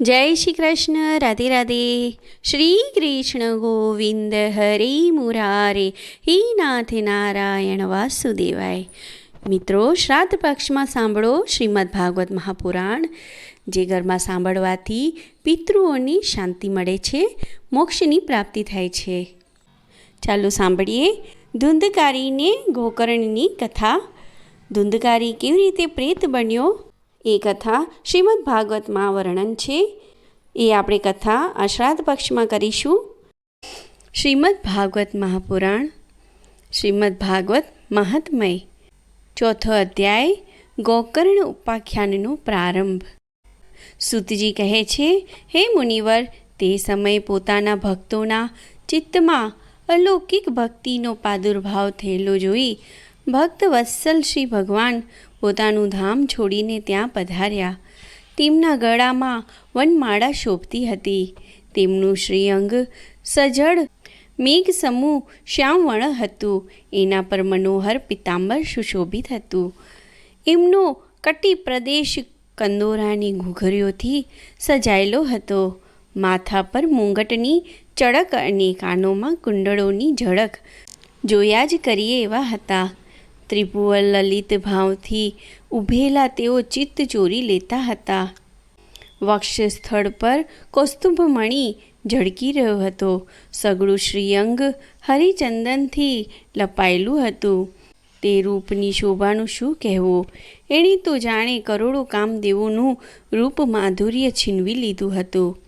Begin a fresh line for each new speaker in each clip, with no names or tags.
જય શ્રી કૃષ્ણ, રાધે રાધે. શ્રી કૃષ્ણ ગોવિંદ હરે મુરારે. હે નાથ નારાયણ વાસુદેવાય. મિત્રો, શ્રાદ્ધ પક્ષમાં સાંભળો શ્રીમદ ભાગવત મહાપુરાણ. જે ઘરમાં સાંભળવાથી પિતૃઓની શાંતિ મળે છે, મોક્ષની પ્રાપ્તિ થાય છે. ચાલો સાંભળીએ ધુંધકારીને ગોકર્ણની કથા. ધુંધકારી કેવી રીતે પ્રેત બન્યો? એ કથા શ્રીમદ ભાગવતમાં વર્ણન છે. એ આપણે કથા અશ્રાદ્ધ પક્ષમાં કરીશું. શ્રીમદ ભાગવત મહાપુરાણ, શ્રીમદ ભાગવત મહાત્મય, ચોથો અધ્યાય, ગોકર્ણ ઉપાખ્યાનનો પ્રારંભ. સુતજી કહે છે, હે મુનિવર, તે સમયે પોતાના ભક્તોના ચિત્તમાં અલૌકિક ભક્તિનો પ્રાદુર્ભાવ થયેલો જોઈ ભક્ત વત્સલ શ્રી ભગવાન પોતાનું ધામ છોડીને ત્યાં પધાર્યા. તેમના ગળામાં વનમાળા શોભતી હતી. તેમનું શ્રીઅંગ સજળ મેઘ સમૂહ શ્યામવર્ણ હતું. એના પર મનોહર પિતાંબર સુશોભિત હતું. એમનો કટી પ્રદેશ કંદોરાની ઘૂઘરીઓથી સજાયેલો હતો. માથા પર મુંગટની ચળક અને કાનોમાં કુંડળોની ઝળક. જોયા જ કરીએ એવા હતા. ત્રિભુવન લલિત ભાવથી ઊભેલા તેઓ ચિત્ત ચોરી લેતા હતા. વક્ષ સ્થળ પર કૌસ્તુભમણી ઝળકી રહ્યો હતો. સગળું શ્રીઅંગ હરિચંદનથી લપાયેલું હતું. તે રૂપની શોભાનું શું કહેવું? એણે તો જાણે કરોડો કામદેવોનું રૂપ માધુર્ય છીનવી લીધું હતું.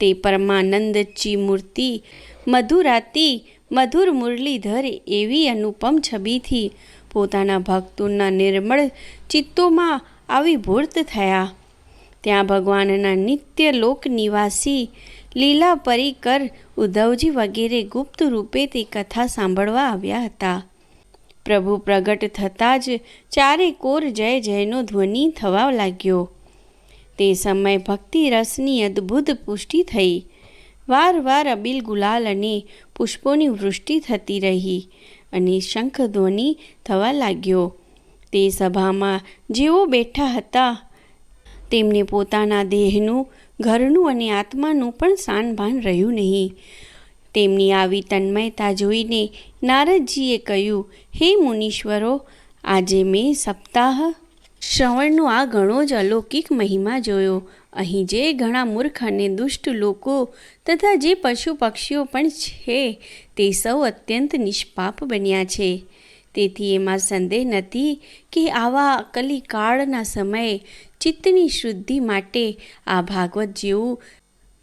તે પરમાનંદજી મૂર્તિ, મધુરાતી, મધુર મુરલીધર એવી અનુપમ છબીથી પોતાના ભક્તોના નિર્મળ ચિત્તોમાં આવિર્ભૂત થયા. ત્યાં ભગવાનના નિત્ય લોક નિવાસી લીલા પરિકર ઉદ્ધવજી વગેરે ગુપ્ત રૂપે તે કથા સાંભળવા આવ્યા હતા. પ્રભુ પ્રગટ થતાં જ ચારે કોર જય જયનો ધ્વનિ થવા લાગ્યો. તે સમયે ભક્તિ રસની અદ્ભુત પુષ્ટિ થઈ. વાર વાર અબિલ ગુલાલ અને પુષ્પોની વૃષ્ટિ થતી રહી. અને શંખધ્વનિ થવા લાગ્યો. તે સભામાં જેઓ બેઠા હતા, તેમને પોતાના દેહનું, ઘરનું અને આત્માનું પણ સાનભાન રહ્યું નહીં. તેમની આવી તન્મયતા જોઈને નારદજીએ કહ્યું, હે મુનીશ્વરો, આજે મેં સપ્તાહ શ્રવણનો આ ઘણો જ અલૌકિક મહિમા જોયો. અહીં જે ઘણા મૂર્ખ અને દુષ્ટ લોકો તથા જે પશુ પક્ષીઓ પણ છે, તે સૌ અત્યંત નિષ્પાપ બન્યા છે. તેથી એમાં સંદેહ નથી કે આવા કલિકાળના સમયે ચિત્તની શુદ્ધિ માટે આ ભાગવત જેવું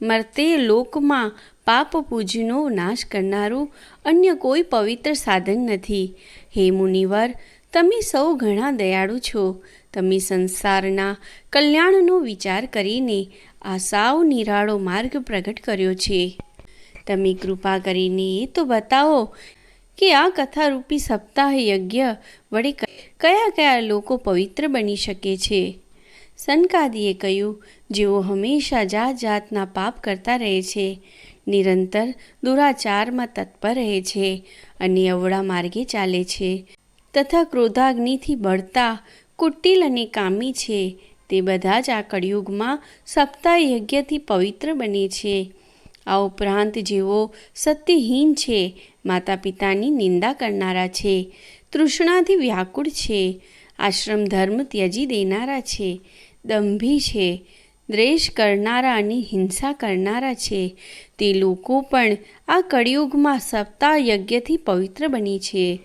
મરતે લોકમાં પાપ પૂજનો નાશ કરનારું અન્ય કોઈ પવિત્ર સાધન નથી. હે મુનિવર તમે સૌ ઘણા દયાળુ છો. તમે સંસારના કલ્યાણનો વિચાર કરીને આ સાવ નિરાળો માર્ગ પ્રગટ કર્યો છે. તમે કૃપા કરીને એ તો બતાવો કે આ કથારૂપી સપ્તાહ યજ્ઞ વડે કયા કયા લોકો પવિત્ર બની શકે છે? સનકાદીએ કહ્યું, જેઓ હંમેશા જાત જાતના પાપ કરતા રહે છે, નિરંતર દુરાચારમાં તત્પર રહે છે અને અવળા માર્ગે ચાલે છે. તથા ક્રોધાગ્નિથી બળતા કુટિલ અને કામી છે. તે બધા જ આ કળિયુગમાં સપ્તાહ યજ્ઞથી પવિત્ર બને છે. આ ઉપરાંત જેઓ સત્યહીન છે માતા પિતાની નિંદા કરનારા છે, તૃષ્ણાથી વ્યાકુળ છે, આશ્રમ ધર્મ ત્યજી દેનારા છે, દંભી છે, દ્વેષ કરનારા અને હિંસા કરનારા છે. તે લોકો પણ આ કળિયુગમાં સપ્તાહ યજ્ઞથી પવિત્ર બની છે.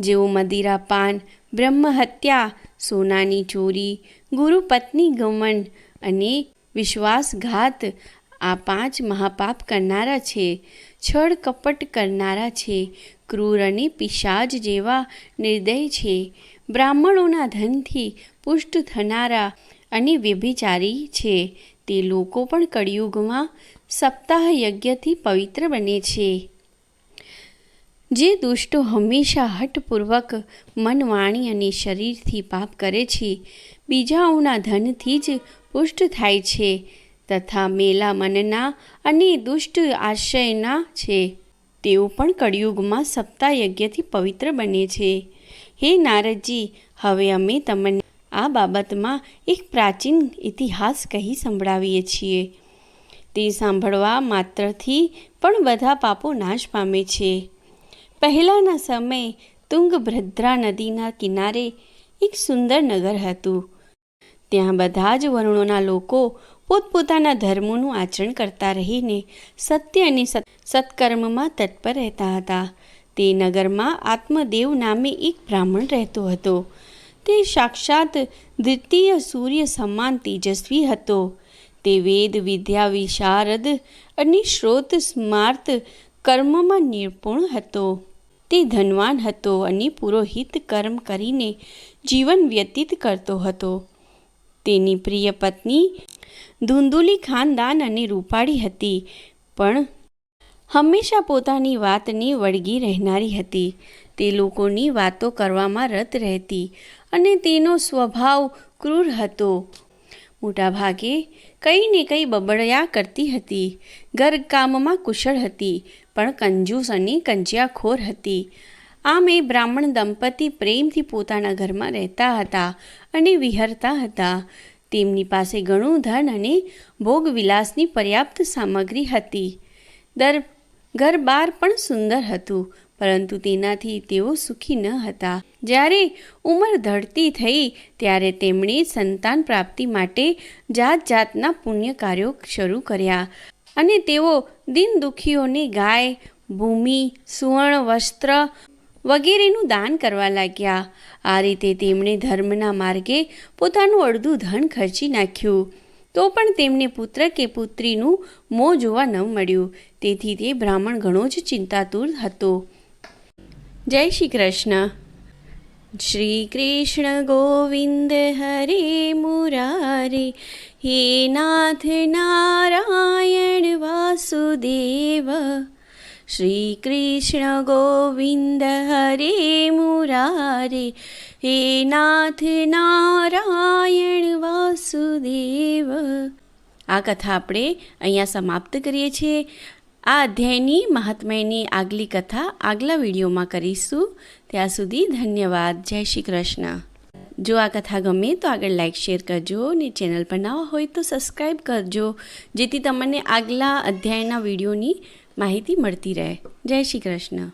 જેઓ મદિરાપાન બ્રહ્મહત્યા સોનાની ચોરી ગુરુપત્ની ગમન અને વિશ્વાસઘાત આ પાંચ મહાપાપ કરનારા છે. છળ કપટ કરનારા છે. ક્રૂર અને પિશાજ જેવા નિર્દય છે. બ્રાહ્મણોના ધનથી પુષ્ટ થનારા અને વ્યભિચારી છે. તે લોકો પણ કળિયુગમાં સપ્તાહ યજ્ઞથી પવિત્ર બને છે. જે દુષ્ટો હંમેશા હઠપૂર્વક મન વાણી અને શરીરથી પાપ કરે છે બીજાઓના ધનથી જ પુષ્ટ થાય છે, તથા મેલા મનના અને દુષ્ટ આશયના છે. તેઓ પણ કળિયુગમાં સપ્તાહ યજ્ઞથી પવિત્ર બને છે. હે નારદજી, હવે અમે તમને આ બાબતમાં એક પ્રાચીન ઇતિહાસ કહી સંભળાવીએ છીએ. તે સાંભળવા માત્રથી પણ બધા પાપો નાશ પામે છે. પહેલાંના સમયે તુંગભદ્રા નદીના કિનારે એક સુંદર નગર હતું. ત્યાં બધા જ વર્ણોના લોકો પોતપોતાના ધર્મોનું આચરણ કરતા રહીને સત્ય અને સત્કર્મમાં તત્પર રહેતા હતા. તે નગરમાં આત્મદેવ નામે એક બ્રાહ્મણ રહેતો હતો. તે સાક્ષાત દ્વિતીય સૂર્ય સમાન તેજસ્વી હતો. તે વેદ, વિદ્યા, વિશારદ અને શ્રોત સ્માર્ત કર્મમાં નિપુણ હતો. તે ધનવાન હતો અને પુરોહિત કર્મ કરીને જીવન વ્યતીત કરતો હતો. તેની પ્રિય પત્ની ધુંદુલી ખાનદાન અને રૂપાળી હતી, પણ હંમેશા પોતાની વાતને વળગી રહેનારી હતી. તે લોકોની વાતો કરવામાં રત રહેતી અને તેનો સ્વભાવ ક્રૂર હતો. મોટાભાગે કંઈ ને કંઈ બબડ્યા કરતી હતી, ઘરકામમાં કુશળ હતી પણ કંજૂસ અને કંજિયાખોર હતી. આમ એ બ્રાહ્મણ દંપતી પ્રેમથી પોતાના ઘરમાં રહેતા હતા અને વિહરતા હતા. તેમની પાસે ઘણું ધન અને ભોગવિલાસની પર્યાપ્ત સામગ્રી હતી. દર ઘર બાર પણ સુંદર હતું, પરંતુ તેનાથી તેઓ સુખી ન હતા. જ્યારે ઉંમર ધડતી થઈ, ત્યારે તેમણે સંતાન પ્રાપ્તિ માટે જાત જાતના પુણ્ય કાર્યો શરૂ કર્યા. અને તેઓ દિન દુઃખીઓને ગાય, ભૂમિ, સુવર્ણ વસ્ત્ર વગેરેનું દાન કરવા લાગ્યા. આ રીતે તેમણે ધર્મના માર્ગે પોતાનું અડધું ધન ખર્ચી નાખ્યું. તો પણ તેમને પુત્ર કે પુત્રીનું મોં જોવા ન મળ્યું. તેથી તે બ્રાહ્મણ ઘણો જ ચિંતાતુર હતો. જય શ્રી કૃષ્ણ. શ્રી કૃષ્ણ ગોવિંદ હરે મુરારે. હે નાથ નારાયણ વાસુદેવ, શ્રી કૃષ્ણ ગોવિંદ હરે મુરારે, હે નાથ નારાયણ વાસુદેવ. આ કથા આપણે અહીંયા સમાપ્ત કરીએ છીએ. આ અધ્યાયની મહાત્મ્યની આગલી કથા આગલા વિડીયોમાં કરીશું. ત્યાં સુધી ધન્યવાદ. જય શ્રી કૃષ્ણ. જો આ કથા ગમે તો આગળ લાઈક શેર કરજો અને ચેનલ પર નવા હોય તો સબસ્ક્રાઈબ કરજો, જેથી તમને આગલા અધ્યાયના વિડીયોની માહિતી મળતી રહે. જય શ્રી કૃષ્ણ.